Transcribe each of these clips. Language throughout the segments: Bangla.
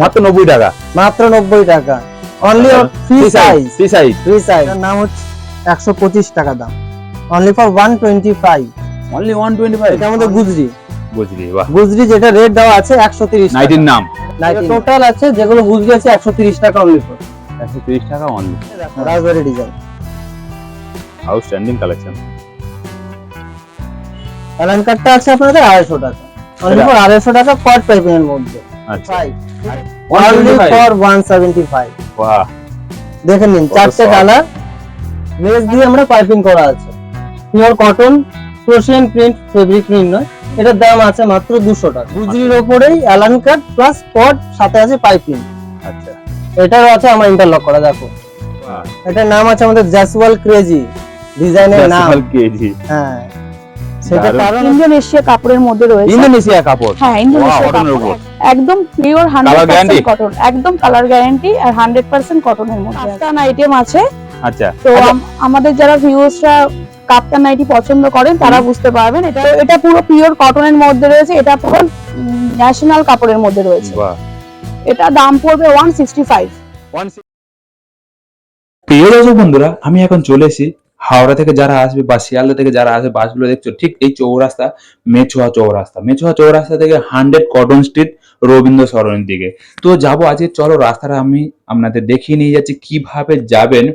মাত্র নব্বই টাকা। মাত্র নব্বই টাকা। Only free size free size free size নাম হচ্ছে একশো পঁচিশ টাকা দাম। Only for one twenty five only one twenty five এটা আমাদের গুজরি। বুঝলি বাহ। গুজরি যেটা রেট দেওয়া আছে একশো তিরিশ নাইটির নাম। টোটাল আছে যেগুলো গুজরি আছে একশো তিরিশ টাকা অনলি ফর একশো তিরিশ টাকা অনলি রাজবাড়ি ডিজাইন আউটস্ট্যান্ডিং কালেকশন অ্যালান কার্ডটা আছে আপনাদের আড়াইশো টাকা। অনলি ফর আড়াইশো টাকা কট পাইপিং এর মধ্যে। আচ্ছা। অনলি ফর বাহ দেখে নিন চারটে কালার লেস দিয়ে আমরা পাইপিং করা আছে। Pure cotton Croatian print fabric print নয়। এটার দাম আছে মাত্র দুশো টাকা। গুজরির ওপরেই অ্যালান কাট প্লাস পট সাথে আছে পাইপিং আচ্ছা। এটারও আছে আমার ইন্টারলক করা দেখো। এটার নাম আছে আমাদের জ্যাসওয়াল ক্রেজি ডিজাইনের নাম। কেজি হ্যাঁ। সেটা। কারণ ইন্দোনেশিয়া কাপড়ের মধ্যে রয়েছে। ইন্দোনেশিয়া কাপড়? হ্যাঁ ইন্দোনেশিয়া কাপড়। একদম pure hundred guarantee? Percent cotton একদম কালার গ্যারান্টি আর হান্ড্রেড পার্সেন্ট কটনের মধ্যে কাপ্তান আইটেম আছে। আচ্ছা। তো আমাদের যারা ভিউয়ার্সরা কাপ্তান নাইটি পছন্দ করেন তারা বুঝতে পারবেন। এটা এটা পুরো পিওর কটনের মধ্যে রয়েছে এটা পুরো ন্যাশনাল কাপড়ের মধ্যে রয়েছে। এটা দাম পড়বে ওয়ান সিক্সটি ফাইভ প্রিয় দর্শক বন্ধুরা আমি এখন চলে এসেছি হাওড়া থেকে যারা আসবে বা শিয়ালদা থেকে যারা আসবে, বাসগুলো দেখছ ঠিক এই চৌরাস্তা, মেছুয়া চৌরাস্তা। মেছুয়া চৌরাস্তা থেকে হান্ড্রেড কটন স্ট্রিট রবীন্দ্র সরণির দিকে। তো যাব আজকে, চলো রাস্তাটা আমি আপনাদের দেখিয়ে নিয়ে যাচ্ছি, কীভাবে যাবেন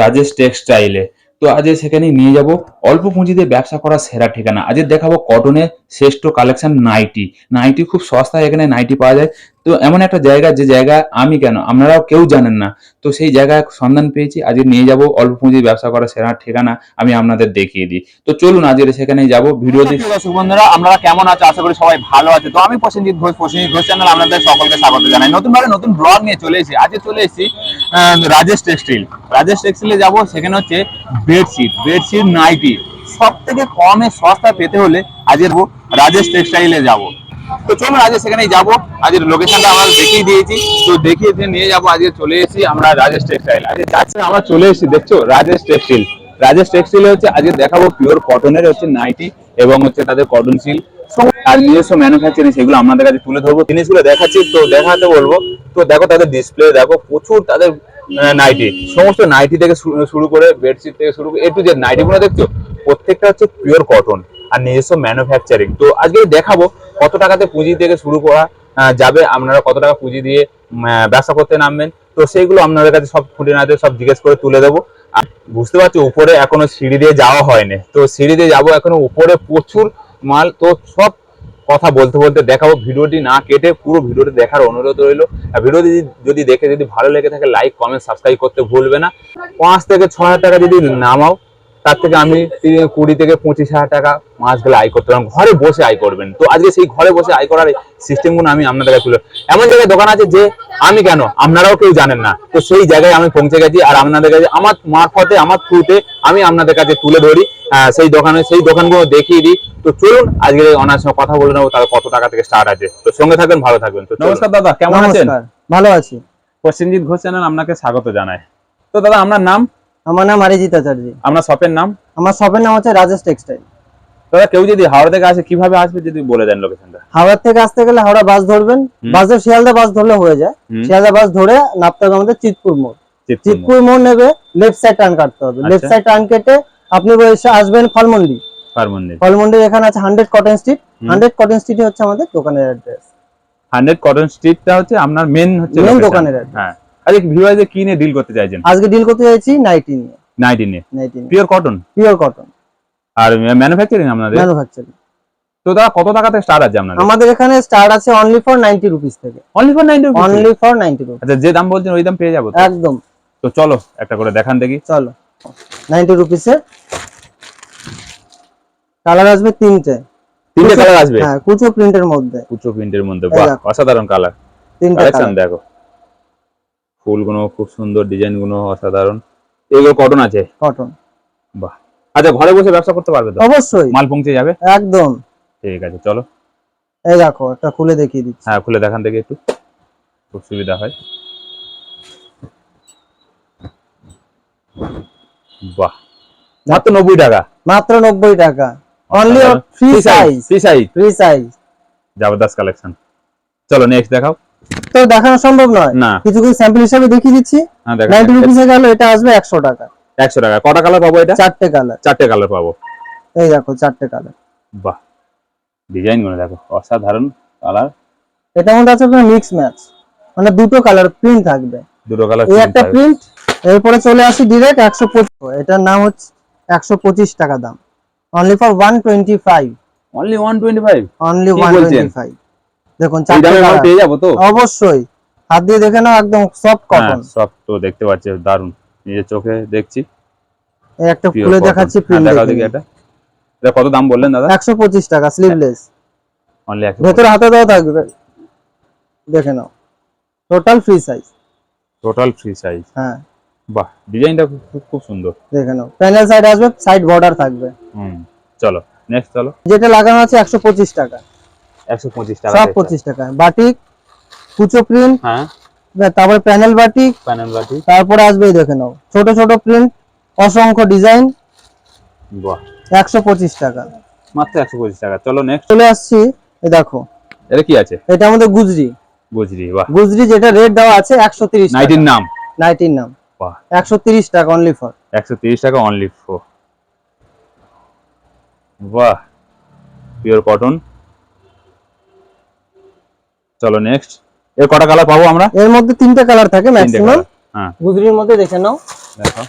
রাজেশ টেক্সটাইলে। তো আজ সেখানে নিয়ে যাব। অল্প পুঁজিতে ব্যবসা করার সেরা ঠিকানা। আজ দেখাবো কটনের শ্রেষ্ঠ কালেকশন নাইটি নাইটি খুব সস্তায় এখানে নাইটি পাওয়া যায়। তো এমন একটা জায়গা যে জায়গা আমি কেন? আপনারাও কেউ জানেন না। তো সেই জায়গায় সন্ধান পেয়েছি আজকে নিয়ে যাব অল্প পুঁজি ব্যবসা করার সেরা ঠিকানা আমি আপনাদের দেখিয়ে দিই। তো চলুন আজকে সেখানে যাব ভিডিও দর্শক বন্ধুরা আপনারা কেমন আছে? আশা করি সবাই ভালো আছে। তো আমি প্রসেনজিৎ ঘোষ প্রসেনজিৎ ঘোষ চ্যানেল আপনাদের সকলকে স্বাগত জানাই। নতুন ভাবে নতুন ব্লগ নিয়ে চলে এসেছি। আজকে চলে এসেছি রাজেশ টেক্সটাইল রাজেশ টেক্সটাইলে যাব সেখানে হচ্ছে বেডশিট বেডশিট নাইটি সব থেকে কমে সস্তা পেতে হলে আজকের বো- রাজেশ টেক্সটাইলে যাব। তো চলুন, আজকে সেখানেই যাব। আজকের লোকেশনটা আমরা দেখিয়ে দিয়েছি। তো দেখিয়ে নিয়ে যাব, আজকে চলে এসেছি আমরা রাজেশ টেক্সটাইল। আজকে যাচ্ছে, আমরা চলে এসেছি, দেখছ? রাজেশ টেক্সটাইল। রাজেশ টেক্সটাইল হচ্ছে, আজকে দেখাবো পিওর কটনের হচ্ছে নাইটি এবং হচ্ছে তাদের কটন সিল আর নিজস্ব ম্যানুফ্যাকচারিং সেগুলো আপনাদের কাছে তুলে ধরবো। জিনিসগুলো দেখাচ্ছি, তো দেখাতে বলব। তো দেখো তাদের ডিসপ্লে দেখো প্রচুর তাদের নাইটি সমস্ত নাইটি থেকে শুরু- করে বেডশিট থেকে শুরু করে একটু যে নাইটি গুলো দেখছ? প্রত্যেকটা হচ্ছে পিওর কটন আর নিজস্ব ম্যানুফ্যাকচারিং তো আজকে দেখাবো কত টাকাতে পুঁজি থেকে শুরু করা যাবে, আপনারা কত টাকা পুঁজি দিয়ে ব্যবসা করতে নামবেন। তো সেইগুলো আপনাদের কাছে সব খুঁটিনাটি সব জিজ্ঞেস করে তুলে দেবো। বুঝতে পারছি, উপরে এখনও সিঁড়ি দিয়ে যাওয়া হয়নি। তো সিঁড়ি দিয়ে যাব এখনও, উপরে প্রচুর মাল। তো সব কথা বলতে বলতে দেখাবো, ভিডিওটি না কেটে পুরো ভিডিওটি দেখার অনুরোধ রইল। আর ভিডিও যদি যদি দেখে যদি ভালো লেগে থাকে লাইক কমেন্ট সাবস্ক্রাইব করতে ভুলবে না। পাঁচ থেকে ছ হাজার টাকা যদি নামাও তার থেকে আমি কুড়ি থেকে পঁচিশ হাজার টাকা মাস গেলে আয় করতে পারবেন ঘরে বসে আয় করবেন। তো আজকে সেই ঘরে বসে আয় করার সিস্টেমগুলো আমি আপনাদের কাছে তুলে এমন জায়গায় দোকান আছে যে আমি কেন? আপনারাও কেউ জানেন না। তো সেই জায়গায় আমি পৌঁছে গেছি আর আপনাদের কাছে আমার মারফতে আমার থ্রুতে আমি আপনাদের কাছে তুলে ধরি। সেই দোকানে সেই দোকানগুলো দেখিয়ে দিই। তো চলুন আজকে ওনার সঙ্গে কথা বলে নেব তার কত টাকা থেকে স্টার্ট আছে। তো সঙ্গে থাকবেন ভালো থাকবেন। তো নমস্কার দাদা কেমন আছেন? ভালো আছি। প্রসেনজিৎ ঘোষ চ্যানেল আপনাকে স্বাগত জানায় তো দাদা আপনার নাম? আমার নাম আরিজিৎ আচার্য। আপনার শপের নাম? আমার শপের নাম হচ্ছে রাজেশ টেক্সটাইল। দাদা কেউ যদি হাওড়া থেকে আসে কীভাবে আসবে যদি বলে দেন লোকেশনটা হাওড়া থেকে আসতে গেলে হাওড়া বাস ধরবেন। বাসে শিয়ালদা বাস ধরলে হয়ে যায়। শিয়ালদা বাস ধরে হবে আমাদের চিতপুর মোড়। চিতপুর মোড়। নেবে লেফট সাইড টার্ন কাটতে হবে। লেফট। সাইড টার্ন কেটে আপনি আসবেন ফলমন্ডি। ফার্মন্দির ফলমন্ডির এখানে আছে hundred cotton street hundred cotton street হচ্ছে আমাদের দোকানের অ্যাড্রেস হান্ড্রেড কটন স্ট্রিটটা হচ্ছে আপনার মেন হচ্ছে location। দোকানের। হ্যাঁ। আজকে ভিউয়ার্সে কি নিয়ে ডিল করতে চাইছেন? আজকে ডিল করতে চাইছি নাইটি নিয়ে। নাইটি নিয়ে? পিওর কটন পিওর কটন আর ম্যানুফ্যাকচারিং আপনাদের? ম্যানুফ্যাকচারিং তো দাদা কত টাকা থেকে স্টার্ট আছে আপনাদের? আমাদের এখানে স্টার্ট আছে অনলি ফর নাইনটি রুপিস থেকে। Only for ninety only for ninety rupees আচ্ছা যে দাম বলছেন ওই দাম পেয়ে যাব? একদম। তো চলো একটা করে দেখান দেখি। চলো। নাইনটি রুপিসের কালার আসবে তিনটে। তিনটে কালার আসবে? হ্যাঁ কুচো প্রিন্টের মধ্যে। কুচো প্রিন্টের মধ্যে বাহ অসাধারণ কালার তিনটে কালেকশন দেখো। ফুলগুলো খুব সুন্দর ডিজাইনগুলো অসাধারণ। এগুলো কটন আছে? কটন বাহ। আচ্ছা ঘরে বসে ব্যবসা করতে পারবে তো? অবশ্যই। মাল পৌঁছে যাবে? একদম। ঠিক আছে চলো। এই দেখো একটা খুলে দেখিয়ে দিচ্ছি। হ্যাঁ খুলে দেখান দেখি একটু। খুব সুবিধা হয়। বাহ। মাত্র নব্বই টাকা? মাত্র নব্বই টাকা। Only free size free size free size জবরদস্ত কালেকশন চলো নেক্সট দেখাও। তো দেখানো সম্ভব নয়। না। কিছু কিছু স্যাম্পল হিসাবে দেখিয়ে দিচ্ছি। নাইনটি রুপিসে গেল এটা আসবে একশো টাকা। একশো টাকা। কটা কালার পাবো এটা? চারটে কালার চারটে কালার পাবো। এই দেখো চারটে কালার বাহ। ডিজাইনগুলো দেখো অসাধারণ কালার এটার মধ্যে আছে আপনার মিক্স ম্যাচ মানে দুটো কালার প্রিন্ট থাকবে। দুটো কালার এই একটা প্রিন্ট এরপরে চলে আসি ডিরেক্ট একশো পঁচিশ এটার নাম হচ্ছে একশো পঁচিশ টাকা দাম। Only for one twenty five only one twenty five only one twenty five দেখুন পেয়ে যাব তো? অবশ্যই। হাত দিয়ে দেখে নাও একদম সফট হ্যাঁ কটন সব তো দেখতে পাচ্ছি দারুণ নিজের চোখে দেখছি। একটা খুলে দেখাচ্ছি হ্যাঁ, প্রিন্ট দেখাও দেখি এটা। এটা কত দাম বললেন দাদা? একশো পঁচিশ টাকা স্লিভলেস অনলি একশো ভেতরে হাতে দেওয়া থাকবে। দেখে নাও। Total free size total free size হ্যাঁ। বাহ ডিজাইনটা খুব সুন্দর। দেখে নাও। প্যানেল সাইড আসবে সাইড বর্ডার থাকবে। হুম চলো নেক্সট চলো। যেটা লাগানো আছে একশো পঁচিশ টাকা। একশো পঁচিশ টাকা সব থেকে। পঁচিশ টাকা। বাটিক কুচো প্রিন্ট হ্যাঁ। তারপরে প্যানেল বাটিক প্যানেল বাটি তারপরে আসবে দেখে নাও। ছোট ছোট প্রিন্ট অসংখ্য ডিজাইন। বাহ। একশো পঁচিশ টাকা। মাত্র একশো পঁচিশ টাকা। চলো নেক্সট চলে আসছি এই দেখো। এটা কি আছে? এটা আমাদের গুজরি। বুঝলি বাহ। গুজরি যেটা রেট দেওয়া আছে একশো তিরিশ নাইটির নাম? নাইটির নাম। বাহ। একশো তিরিশ টাকা অনলি ফর একশো তিরিশ টাকা অনলি ফোর বাহ। পিওর কটন চলো নেক্সট এর কটা কালার পাবো আমরা? এর মধ্যে তিনটা কালার থাকে ম্যাক্সিমাম হ্যাঁ। গুজরির মধ্যে দেখে নাও। দেখো।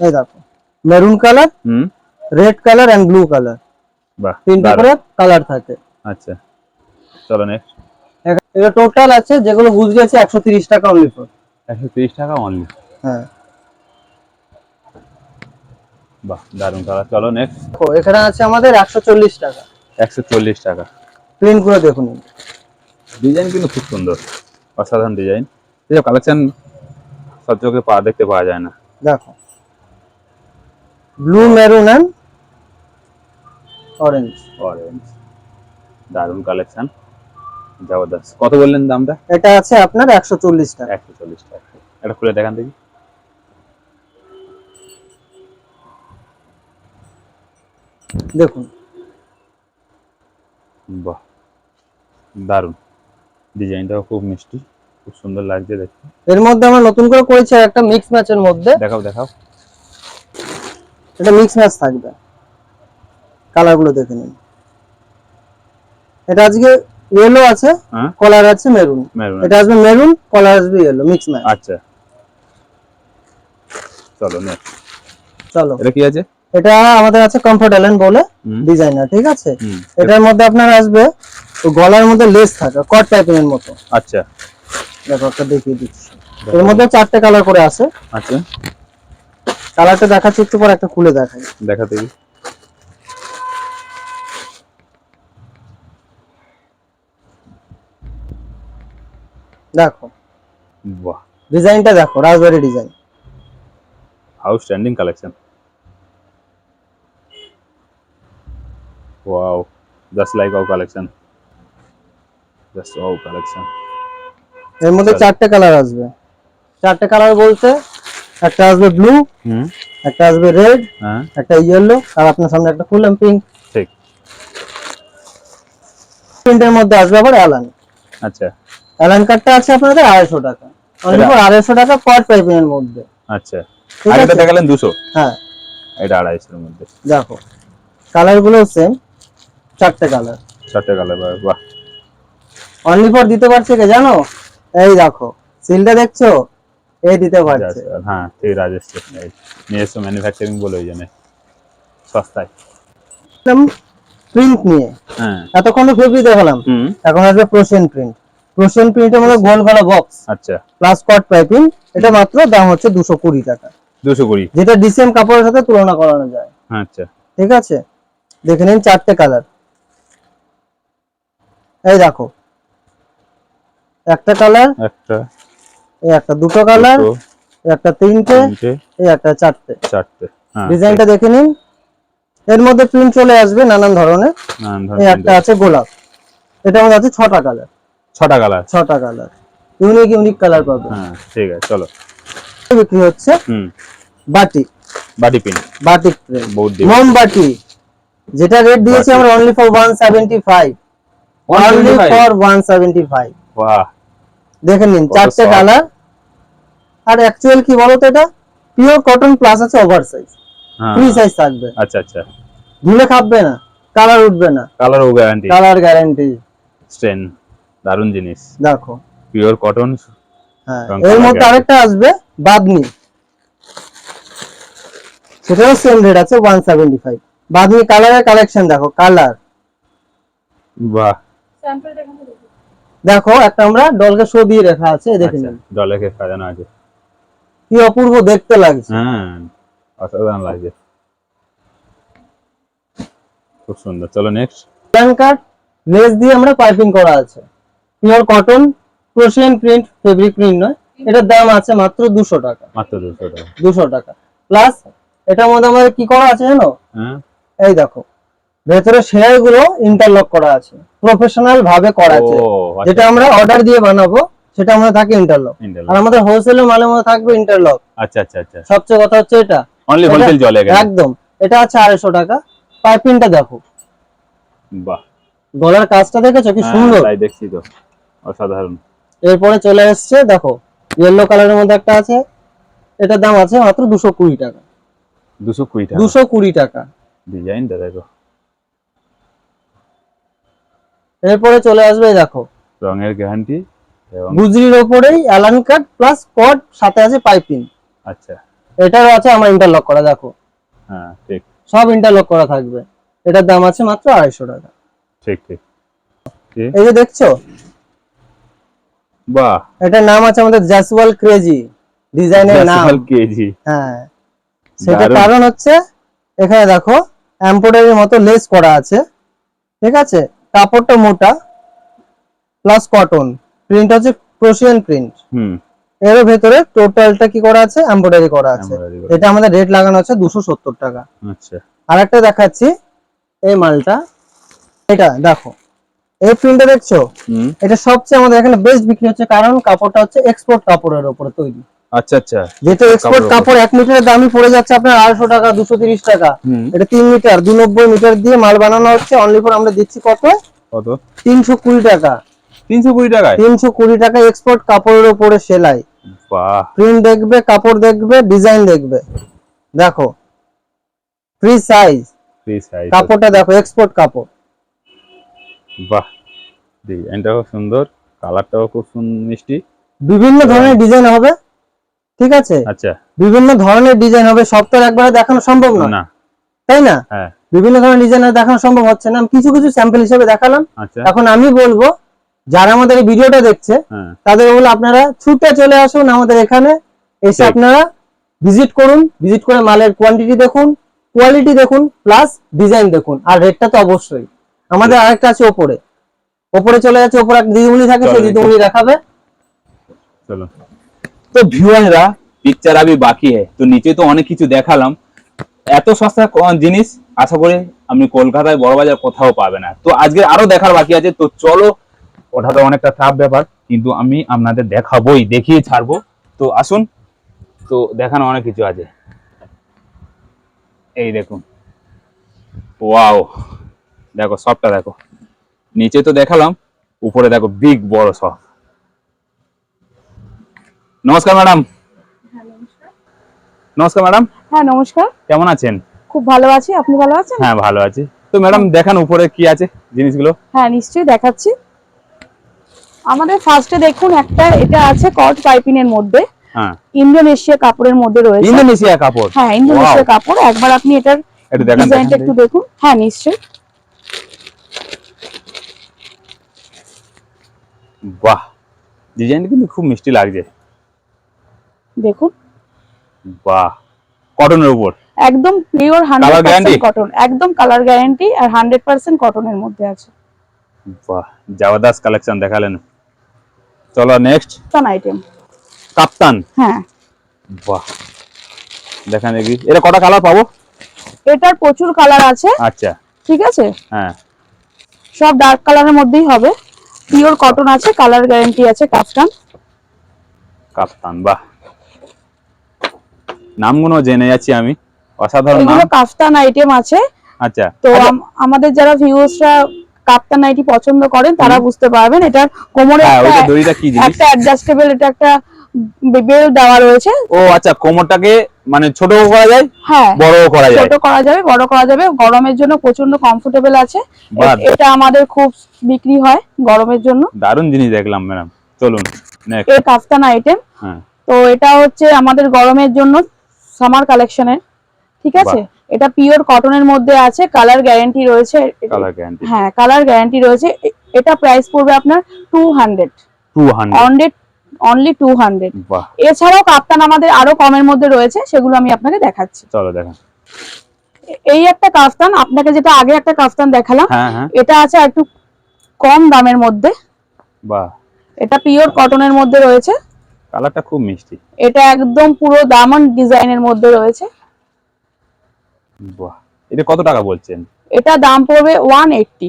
এই দেখো। Maroon colour hmm. Red colour and blue colour বাহ তিনটে। করে কালার থাকে। আচ্ছা। চলো নেক্সট এটা টোটাল আছে যেগুলো গুজরি আছে একশো তিরিশ টাকা অনলি ফর একশো তিরিশ টাকা অনলি হ্যাঁ। বাহ দারুণ কালার চলো নেক্সট এখানে আছে আমাদের একশো চল্লিশ টাকা। একশো চল্লিশ টাকা। প্রিন্ট করে দেখুন। ডিজাইন কিন্তু খুব সুন্দর অসাধারণ ডিজাইন। এইসব কালেকশন সব চোখে পা দেখতে পাওয়া যায় না। দেখো। Blue maroon and orange orange দারুণ কালেকশন জবরদস্ত। কত বললেন দামটা? এটা আছে আপনার একশো চল্লিশ টাকা। একশো চল্লিশ টাকা। এটা খুলে দেখান দেখি। দেখুন। বাহ। দারুণ। ডিজাইনটাও খুব মিষ্টি খুব সুন্দর লাগছে দেখতে। এর মধ্যে আমরা নতুন করে করেছি একটা মিক্স ম্যাচের মধ্যে। দেখাও দেখাও। এটা মিক্স ম্যাচ থাকবে। কালারগুলো দেখে নিন। এটা আজকে ইয়েলো আছে হ্যাঁ। কলার আছে মেরুন মেরুন এটা আসবে মেরুন কলার আসবে ইয়েলো মিক্স ম্যাচ আচ্ছা। চলো নে চলো। এটা কি আছে? এটা আমাদের আছে কমফোর্ট এলেন বলে ডিজাইনার ঠিক আছে? এটার মধ্যে আপনার আসবে গলার মধ্যে লেস থাকে কট টাইপের এর মতো। আচ্ছা। দেখো একটা দেখিয়ে দিচ্ছি। এর মধ্যে চারটে কালার করে আছে। আচ্ছা কালারটা দেখাচ্ছি একটু পর একটা খুলে দেখাই। দেখা দেখি দেখো। বাহ। ডিজাইনটা দেখো রাজবাড়ি design outstanding collection wow just like our collection just wow collection এর মধ্যে চারটে কালার আসবে। চারটে কালার বলতে একটা আসবে ব্লু হুম। একটা আসবে রেড হ্যাঁ। একটা ইয়েলো আর আপনার সামনে একটা ফুল পিঙ্ক ঠিক। প্রিন্টের মধ্যে আসবে আবার অ্যালান আচ্ছা। অ্যালান কার্ডটা আছে আপনাদের আড়াইশো টাকা। আড়াইশো টাকা পার পাইপিং এর মধ্যে। আচ্ছা। আছে? দেখালেন দুশো? হ্যাঁ। এটা আড়াইশোর মধ্যে। দেখো। কালারগুলো সেম চারটে কালার। চারটে কালার বাহ অনলি ফর দিতে পারছে কে জানো? এই দেখো সিলটা দেখছ? এই দিতে পারছে। হ্যাঁ ঠিক রাজেশ নিজস্ব ম্যানুফ্যাকচারিং বলে ওই জন্য। সস্তায়। প্রিন্ট নিয়ে। হ্যাঁ। এতক্ষণ তো ফেব্রিক দেখালাম এখন আসবে প্রোশন প্রিন্ট প্রোশন প্রিন্টের মধ্যে গোল গলা বক্স আচ্ছা। প্লাস কট পাইপিং এটা মাত্র দাম হচ্ছে দুশো কুড়ি টাকা। দুশো কুড়ি। যেটা ডিসেম কাপড়ের সাথে তুলনা করানো যায়। আচ্ছা। ঠিক আছে? দেখে নিন চারটে কালার। এই দেখো। একটা কালার একটা এই একটা দুটো কালার একটা তিনটে এই একটা চারটে। চারটে হ্যাঁ ডিজাইনটা দেখে নিন। এর মধ্যে প্রিন্ট চলে আসবে নানান ধরনের। এই একটা আছে গোলাপ। এটা মধ্যে আছে ছটা কালার। ছটা কালার। ছটা কালার। ইউনিক ইউনিক কালার পাবে। হ্যাঁ ঠিক আছে চলো। বিক্রি হচ্ছে হুম। বাটি। বাটি পিন বাটিক মোমবাটি যেটা রেট দিয়েছি। আমরা only for one seventy five only 175? For one seventy five বাহ দেখে নিন চারটে। কালার আর অ্যাকচুয়াল কি বলতো এটা? পিওর কটন প্লাস আছে ওভার সাইজ হ্যাঁ। ফ্রি সাইজ থাকবে। আচ্ছা আচ্ছা। ধুলে খাবে না কালার উঠবে না। কালার ও গ্যারান্টি কালার গ্যারান্টি স্ট্রেন দারুণ জিনিস। দেখো। পিওর কটন হ্যাঁ এর মধ্যে। আরেকটা আসবে বাদনি। সেটাও সেম রেট আছে ওয়ান সেভেন্টি ফাইভ বাদনি কালারের কালেকশন দেখো কালার বাহ। দেখো। একটা আমরা ডলকে শো দিয়ে রাখা আছে এই দেখে আচ্ছা নিন। ডলাকে সাজানো আছে। কি অপূর্ব দেখতে লাগছে। হ্যাঁ অসাধারণ লাগছে। খুব সুন্দর। চলো নেক্সট প্যান কার্ড লেস দিয়ে আমরা পাইপিং করা আছে। Pure cotton Croatian print fabric print নয়। এটার দাম আছে মাত্র দুশো টাকা। মাত্র দুশো টাকা। দুশো টাকা। প্লাস এটার মধ্যে আমাদের কি করা আছে জানো? হ্যাঁ। এই দেখো ভেতরে সেলাই গুলো ইন্টারলক করা আছে। প্রফেশনাল ভাবে করা আছে আচ্ছা, যেটা আমরা অর্ডার দিয়ে বানাবো সেটা আমাদের থাকে ইন্টারলক আর আমাদের হোলসেল মালের মধ্যে থাকবে ইন্টারলক আচ্ছা আচ্ছা আচ্ছা। সবচেয়ে কথা হচ্ছে এটা। অনলি হোলসেল জলে একদম। এটা আছে আড়াইশো টাকা। পাইপিংটা দেখো। বাহ। গলার কাজটা দেখেছ? কি হ্যাঁ, সুন্দর। তাই দেখছি তো। অসাধারণ। এরপরে চলে এসছে দেখো ইয়েলো কালারের মধ্যে একটা আছে। এটার দাম আছে মাত্র দুশো কুড়ি টাকা। দুশো কুড়ি টাকা। দুশো কুড়ি টাকা। ডিজাইনটা দেখো। এরপরে চলে আসবে দেখো। রঙের গ্যারান্টি গুজরির ওপরেই অ্যালান কাট প্লাস কট সাথে আছে পাইপিং আচ্ছা। এটারও আছে আমার ইন্টারলক করা দেখো। হ্যাঁ ঠিক। সব ইন্টারলক করা থাকবে। এটার দাম আছে মাত্র আড়াইশো টাকা। ঠিক ঠিক। এই যে দেখছ? বাহ। এটার নাম আছে আমাদের জ্যাসওয়াল ক্রেজি ডিজাইনের নাম। কেজি হ্যাঁ। সেটা কারণ হচ্ছে এখানে দেখো এমব্রয়ডারির মতো লেস করা আছে। ঠিক আছে? কাপড়টা মোটা প্লাস কটন প্রিন্ট হচ্ছে ক্রোশিয়ান প্রিন্ট এর ভেতরে টোটালটা কি করা আছে? এমব্রয়ডারি করা আছে। এটা আমাদের রেট লাগানো আছে দুশো সত্তর টাকা। আচ্ছা। আর একটা দেখাচ্ছি এই মালটা। এটা দেখো এই প্রিন্টটা দেখছ? এটা সবচেয়ে আমাদের এখানে বেস্ট বিক্রি হচ্ছে কারণ কাপড়টা হচ্ছে এক্সপোর্ট কাপড়ের উপরে তৈরি। আচ্ছা আচ্ছা। যেহেতু এক্সপোর্ট কাপড় এক মিটারের দামই পড়ে যাচ্ছে আপনার আড়াইশো টাকা দুশো তিরিশ টাকা। এটা তিন মিটার দু নব্বই মিটার দিয়ে মাল বানানো হচ্ছে। অনলি ফর আমরা দিচ্ছি কত? কত? তিনশো কুড়ি টাকা। তিনশো কুড়ি টাকায়? তিনশো কুড়ি টাকা এক্সপোর্ট কাপড়ের উপরে সেলাই। বাহ। প্রিন্ট দেখবে কাপড় দেখবে ডিজাইন দেখবে। দেখো ফ্রি সাইজ কাপড়টা দেখো এক্সপোর্ট কাপড়। বাহ। ডিজাইনটাও সুন্দর কালারটাও খুব মিষ্টি। বিভিন্ন ধরনের ডিজাইন হবে। ঠিক আছে? আচ্ছা। বিভিন্ন ধরনের ডিজাইন হবে সব তো একবারে দেখানো সম্ভব না। তাই না? হ্যাঁ। বিভিন্ন ধরনের ডিজাইন দেখানো সম্ভব হচ্ছে না। আমি কিছু কিছু স্যাম্পল হিসেবে দেখালাম। আচ্ছা। এখন আমি বলব যারা আমাদের এই ভিডিওটা দেখছে হ্যাঁ। তাদের বলে আপনারা ছুটে চলে আসুন আমাদের এখানে। এসে আপনারা ভিজিট করুন ভিজিট করে মালের কোয়ান্টিটি দেখুন কোয়ালিটি দেখুন প্লাস ডিজাইন দেখুন। আর রেটটা তো অবশ্যই। আমাদের আরেকটা আছে ওপরে। ওপরে চলে যাচ্ছে ওপরে দিদিমণি থাকে সেই। দিদিমণি দেখাবে। চলো তো ভিউয়াররা পিকচার আবি বাকি है তো নিচে তো অনেক কিছু দেখালাম। এত সস্তা জিনিস, আশা করি আপনি কলকাতায় বড় বাজার কোথাও পাবে না। তো আজকে আরও দেখার বাকি আছে। তো চলো তো অনেকটা টাফ ব্যাপার, কিন্তু আমি আপনাদের দেখাবোই, দেখিয়ে ছাড়বো। তো আসুন, তো দেখানো অনেক কিছু আছে। এই দেখুন। ওয়াও, দেখো সবটা দেখো। নিচে তো দেখালাম, উপরে দেখো বিগ বড় সব। নমস্কার ম্যাডাম। নমস্কার। ম্যাডাম। হ্যাঁ নমস্কার। কেমন আছেন? খুব ভালো আছি। আপনি ভালো আছেন? হ্যাঁ ভালো আছি। তো ম্যাডাম দেখান উপরে কি আছে জিনিসগুলো। হ্যাঁ নিশ্চয়ই দেখাচ্ছি। আমাদের ফার্স্টে দেখুন একটা এটা আছে কট পাইপিং এর মধ্যে। হ্যাঁ। ইন্দোনেশিয়া কাপড়ের মধ্যে রয়েছে। ইন্দোনেশিয়া কাপড়? হ্যাঁ ইন্দোনেশিয়া কাপড়। একবার আপনি এটার একটু দেখান। ডিজাইনটা একটু দেখুন। হ্যাঁ নিশ্চয়ই। বাহ! ডিজাইনটা কিন্তু খুব মিষ্টি লাগছে। দেখুন। বাহ কটনের উপর? একদম pure hundred guarantee? Percent cotton একদম কালার গ্যারান্টি আর হান্ড্রেড পার্সেন্ট কটনের মধ্যে আছে। বাহ জবরদস্ত কালেকশন দেখালেন। চলো নেক্সট আইটেম কাপ্তান? হ্যাঁ। বাহ দেখান দেখি। এটা কটা কালার পাবো? এটার প্রচুর কালার আছে। আচ্ছা। ঠিক আছে? হ্যাঁ। সব ডার্ক কালারের মধ্যেই হবে। পিওর কটন আছে কালার গ্যারান্টি আছে কাফটান কাপ্তান বাহ। নামগুলো জেনে যাচ্ছি আমি। অসাধারণ নাম। এগুলো কাফতান আইটেম আছে। আচ্ছা। তো আমাদের যারা ভিউয়ার্সরা কাপ্তান নাইটি পছন্দ করেন তারা বুঝতে পারবেন এটার কোমরে হ্যাঁ একটা- দড়িটা কি জিনিস? একটা অ্যাডজাস্টেবল এটা একটা বেল্ট দেওয়া রয়েছে। ও আচ্ছা কোমরটাকে মানে ছোটও করা যায় হ্যাঁ। বড়ও করা যায়। ছোট করা যাবে বড় করা যাবে। গরমের জন্য প্রচণ্ড কমফোর্টেবল আছে। এটা আমাদের খুব বিক্রি হয় গরমের জন্য। দারুণ জিনিস দেখলাম ম্যাডাম চলুন নেক্সট এর কাফতান আইটেম হ্যাঁ। তো এটা হচ্ছে আমাদের গরমের জন্য সামার কালেকশনের ঠিক আছে? এটা পিওর কটনের মধ্যে আছে কালার গ্যারান্টি রয়েছে। কালার গ্যারান্টি হ্যাঁ কালার গ্যারান্টি রয়েছে। এটা প্রাইস পড়বে আপনার two hundred two hundred only only two hundred বাহ। এছাড়াও কাপ্তান আমাদের আরও কমের মধ্যে রয়েছে সেগুলো আমি আপনাকে দেখাচ্ছি। চলো এই একটা কাফতান আপনাকে যেটা আগে একটা কাফতান দেখালাম হ্যাঁ হ্যাঁ। এটা আছে একটু কম দামের মধ্যে। বাহ। এটা পিওর কটনের মধ্যে রয়েছে। কালারটা খুব মিষ্টি। এটা একদম পুরো দামন্ড ডিজাইনের মধ্যে রয়েছে। বাহ এটা কত টাকা বলছেন? এটা দাম পড়বে ওয়ান এইটটি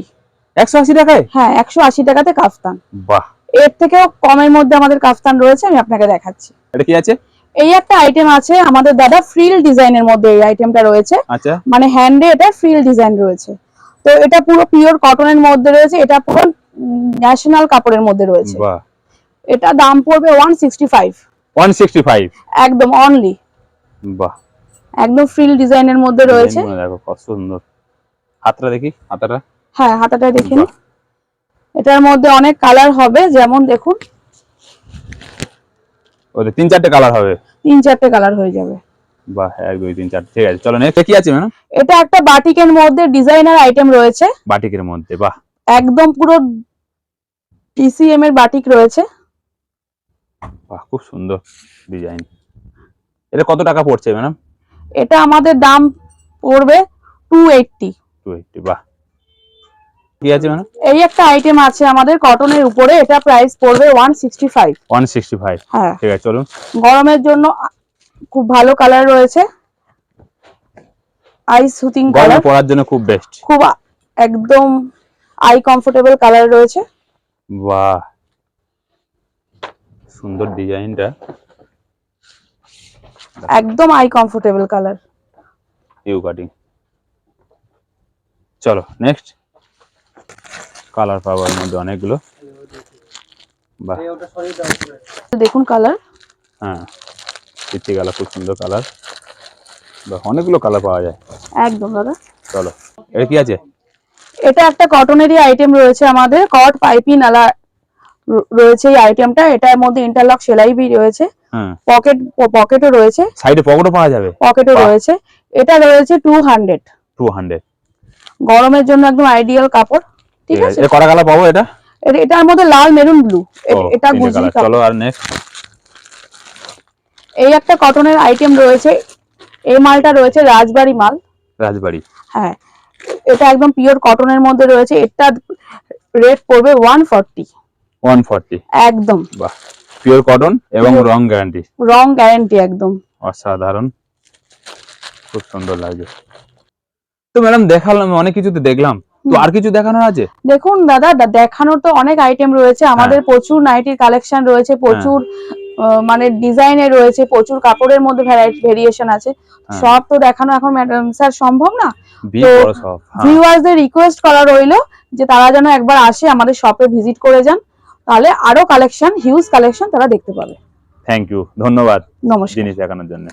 একশো আশি টাকায়? হ্যাঁ একশো আশি টাকাতে কাফতান। বাহ। এর থেকেও কমের মধ্যে আমাদের কাফতান রয়েছে আমি আপনাকে দেখাচ্ছি। এটা কি আছে? এই একটা আইটেম আছে আমাদের দাদা ফ্রিল ডিজাইনের মধ্যে এই আইটেমটা রয়েছে। আচ্ছা। মানে হ্যান্ডে এটা ফ্রিল ডিজাইন রয়েছে। তো এটা পুরো পিওর কটনের মধ্যে রয়েছে এটা পুরো ন্যাশনাল কাপড়ের মধ্যে রয়েছে। বাহ। এটা দাম পড়বে one sixty five one sixty five একদম অনলি বাহ। একদম ফ্রিল ডিজাইনের মধ্যে রয়েছে। দেখো কত সুন্দর। হাতটা দেখি হাতটা? হ্যাঁ হাতাটা দেখে নিন এটার মধ্যে অনেক কালার হবে যেমন দেখুন। ওদের তিন চারটে কালার হবে। তিন চারটে কালার হয়ে যাবে। বাহ এক দুই তিন চারটে ঠিক আছে। চলো নেক্সট কি আছে ম্যাডাম? এটা একটা বাটিকের মধ্যে ডিজাইনার আইটেম রয়েছে। বাটিকের মধ্যে বাহ। একদম পুরো টিসিএম এর বাটিক রয়েছে। বাহ খুব সুন্দর ডিজাইন এটা কত টাকা পড়ছে ম্যাডাম এটা আমাদের দাম পড়বে টু এইটটি টু এইটটি বাহ। কি আছে ম্যাডাম এই একটা আইটেম আছে আমাদের কটনের উপরে এটা প্রাইস পড়বে one sixty five one sixty five হ্যাঁ। ঠিক আছে চলুন। গরমের জন্য খুব ভালো কালার রয়েছে। আই সুতিং কালার পরার জন্য খুব বেস্ট খুব একদম আই কমফোর্টেবল কালার রয়েছে। বাহ সুন্দর ডিজাইনটা। একদম eye comfortable colour U cutting চলো নেক্সট কালার পাবো এর মধ্যে অনেকগুলো। বাহ। দেখুন কালার হ্যাঁ পিচ্ছি কালার খুব সুন্দর কালার বাহ অনেকগুলো কালার পাওয়া যায়। একদম দাদা। চলো এটা কি আছে? এটা একটা কটনেরই আইটেম রয়েছে আমাদের কট পাইপিং আলা রয়েছে এই আইটেমটা এটার মধ্যে ইন্টারলক সেলাই বি রয়েছে। হ্যাঁ। পকেট পকেটও রয়েছে। সাইডে পকেটও পাওয়া যাবে? পকেটও রয়েছে। এটা রয়েছে টু হান্ড্রেড টু হান্ড্রেড গরমের জন্য একদম আইডিয়াল কাপড়। ঠিক আছে। কটা কালার পাবো এটা? এটার মধ্যে লাল মেরুন ব্লু এটা গুজরি চলো আর নেক্সট এই একটা কটনের আইটেম রয়েছে। এই মালটা রয়েছে রাজবাড়ি মাল। রাজবাড়ি। হ্যাঁ। এটা একদম পিওর কটনের মধ্যে রয়েছে। এটা রেট পড়বে ওয়ান ফর্টি ওয়ান ফর্টি একদম। বাহ পিওর কটন এবং রং গ্যারান্টি রং গ্যারান্টি একদম। অসাধারণ। খুব সুন্দর লাগছে। তো ম্যাডাম দেখালাম অনেক কিছু তো দেখলাম। তো আর কিছু দেখানোর আছে? দেখুন দাদা দেখানোর তো অনেক আইটেম রয়েছে। আমাদের হ্যাঁ। প্রচুর নাইটির কালেকশন রয়েছে প্রচুর আহ, মানে ডিজাইনে রয়েছে প্রচুর কাপড়ের মধ্যে ভেরিয়েশন আছে। হ্যাঁ। সব তো দেখানো এখন ম্যাডাম স্যার সম্ভব না? তো হ্যাঁ। ভিউয়ার্সদের রিকোয়েস্ট করা রইল যে তারা যেন একবার আসে আমাদের শপে ভিজিট করে যান। তাহলে আরও কালেকশন হিউজ কালেকশন তারা দেখতে পাবে। থ্যাংক ইউ ধন্যবাদ নমস্কার। জিনিস দেখানোর জন্য।